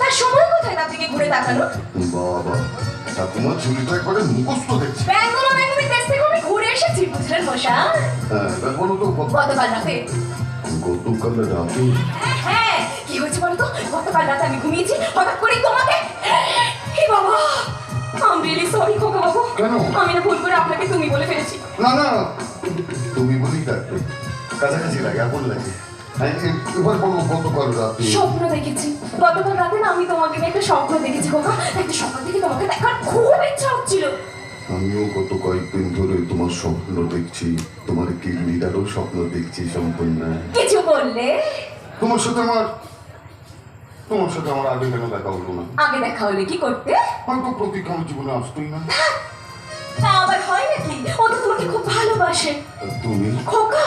তার সময় কোথায় তার দিকে ঘুরে তাকানো বাবা ঠাকুমা ঝুলিটা একবারে মুখস্থ দেখছি। ব্যাঙ্গলো ব্যাঙ্গলি দেশ থেকে আমি ঘুরে এসেছি বুঝলেন মশা হ্যাঁ বলো তো গতকাল রাতে। গতকাল রাতে? হ্যাঁ, হ্যাঁ কি হয়েছে বলো তো? গতকাল রাতে আমি ঘুমিয়েছি হঠাৎ করেই তোমাকে হে বাবা আম রিয়েলি সরি খোকা বাবু। কেন? আমি না ভুল করে আপনাকে তুমি বলে ফেলেছি। না না তুমি বলেই ডাকবে কাছাকাছি লাগে আপন লাগে। এবার বলো গতকাল রাতে স্বপ্ন দেখেছি। গতকাল রাতে না আমি তোমাকে একটা স্বপ্ন দেখেছি খোকা একটা সকাল থেকে তোমাকে দেখার খুব ইচ্ছা হচ্ছিল। আমিও গত কয়েকদিন ধরে তোমার স্বপ্ন দেখছি। তোমার কিডনিটারও স্বপ্ন দেখছি সম্পূর্ণ। কিছু বললে? তোমার সাথে আমার তোমার সাথে আমার আগে কেন দেখা হলো না। আগে দেখা হলে কি করতে? হয়তো প্রতীক আমার জীবনে আসতোই না। তা আবার হয় নাকি? ও তো তোমাকে খুব ভালোবাসে। তুমি? খোকা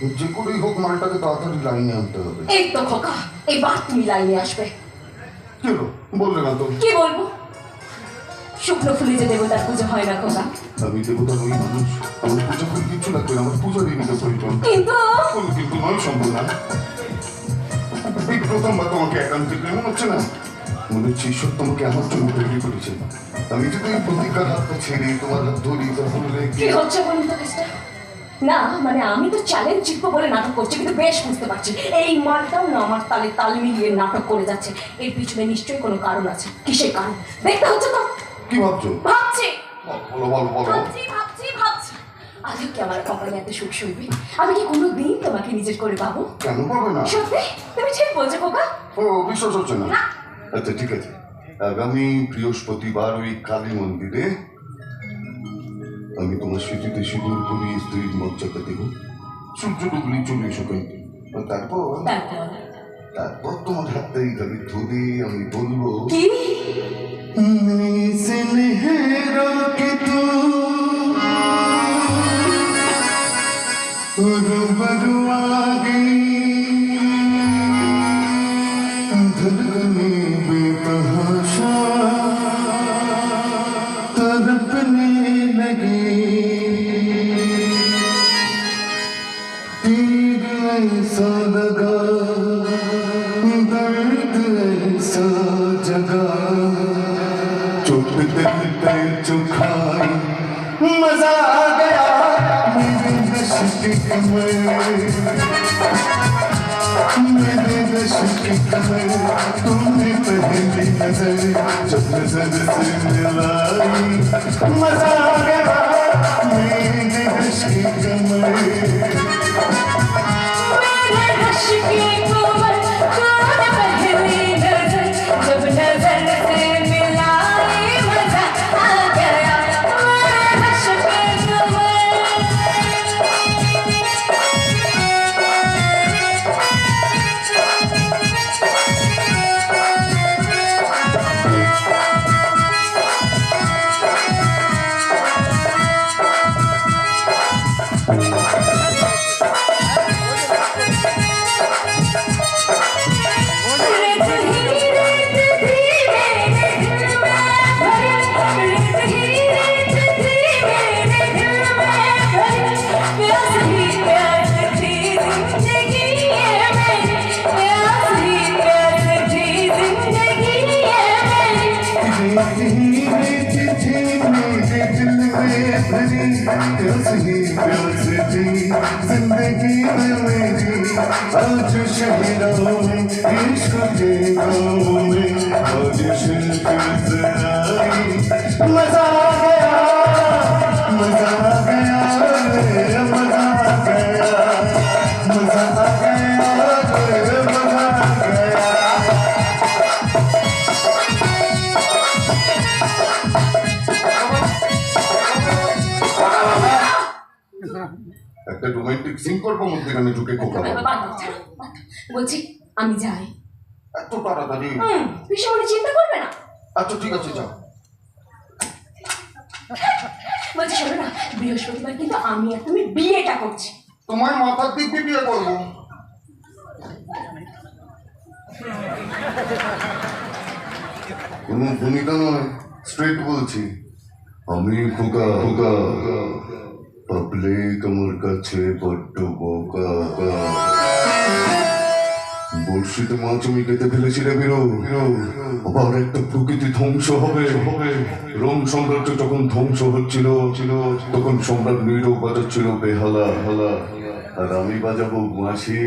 যে করেই হোক মালটাকে তাড়াতাড়ি লাইনে আনতে হবে। এই তো খোকা এবার তুমি লাইনে আসবে। কি হলো? বললে না তো। কি বলব? শুকনো ফুলে যে দেবতার পুজো হয় না খোকা। আমি দেবতার ওই মানুষ। আমার পুজো করে কিছু লাগবে আমার পূজা দিয়ে নিতে প্রয়োজন কিন্তু? কোনো কিন্তু নয় সম্ভব না। এই প্রথমবার তোমাকে একান্তিক মনে হচ্ছে না? মনে হচ্ছে ঈশ্বর তোমাকে আমার জন্য তৈরি করেছে। আমি যদি এই হাতটা ছেড়ে তোমার হাত ধরি তাহলে কি হচ্ছে বলুন তো না মানে আমি তো চ্যালেঞ্জ জিতবো বলে নাটক করছি কিন্তু বেশ বুঝতে পারছি। এই মালটাও না আমার তালে তাল মিলিয়ে নাটক করে যাচ্ছে। এর পিছনে নিশ্চয়ই কোনো কারণ আছে। কিসের কারণ? দেখতে হচ্ছে তো। কি ভাবছ? ভাবছি। বলো বলো বলো ভাবছি ভাবছি ভাবছি। আজও কি আমার কপালে এত সুখ শুনবে? আমি কি কোনো দিন তোমাকে নিজের করে পাবো কেন পাবে না? সত্যি? তুমি ঠিক বলছো খোকা। ও বিশ্বাস হচ্ছে না। আচ্ছা ঠিক আছে। আগামী বৃহস্পতিবার ওই কালী মন্দিরে আমি তোমার স্মৃতিতে সিঁদুর করিয়ে স্ত্রীর মর্যাদা দেব। সূর্য ডুবলি চলে এসো তারপর? তারপর? তারপর তোমার হাতটাই যাবে ধরে আমি বলব কি? मेरे नश की कमर तुमने पहली नजर जब नजर से मिलाई मजा आ गया मेरे नश की कमर जिंदगी में मेरी आज शहरों में इश्क के गाँव में आज शिल्प आई मजा आ गया मजा করব মধ্যেখানে ঢুকে। বলছি আমি যাই। এত তাড়াতাড়ি। ভীষণ চিন্তা করবে না। আচ্ছা ঠিক আছে যাও। বলছি শোনো না বৃহস্পতিবার কিন্তু আমি আর তুমি বিয়েটা করছি। তোমার মাথার দিক দিয়ে বিয়ে করব। কোনো ভূমিকা নয় স্ট্রেট বলছি। আমি খোকা খোকা পাবলিক আমার কাছে বড্ড বোকা বর্ষিতে মাছ আমি কেটে ফেলেছি রে বিরো আবার একটা প্রকৃতি ধ্বংস হবে হবে। রোম সাম্রাজ্য যখন ধ্বংস হচ্ছিল ছিল তখন সম্রাট নীরব বাজাচ্ছিল বেহালা। হালা আর আমি বাজাবো বাঁশি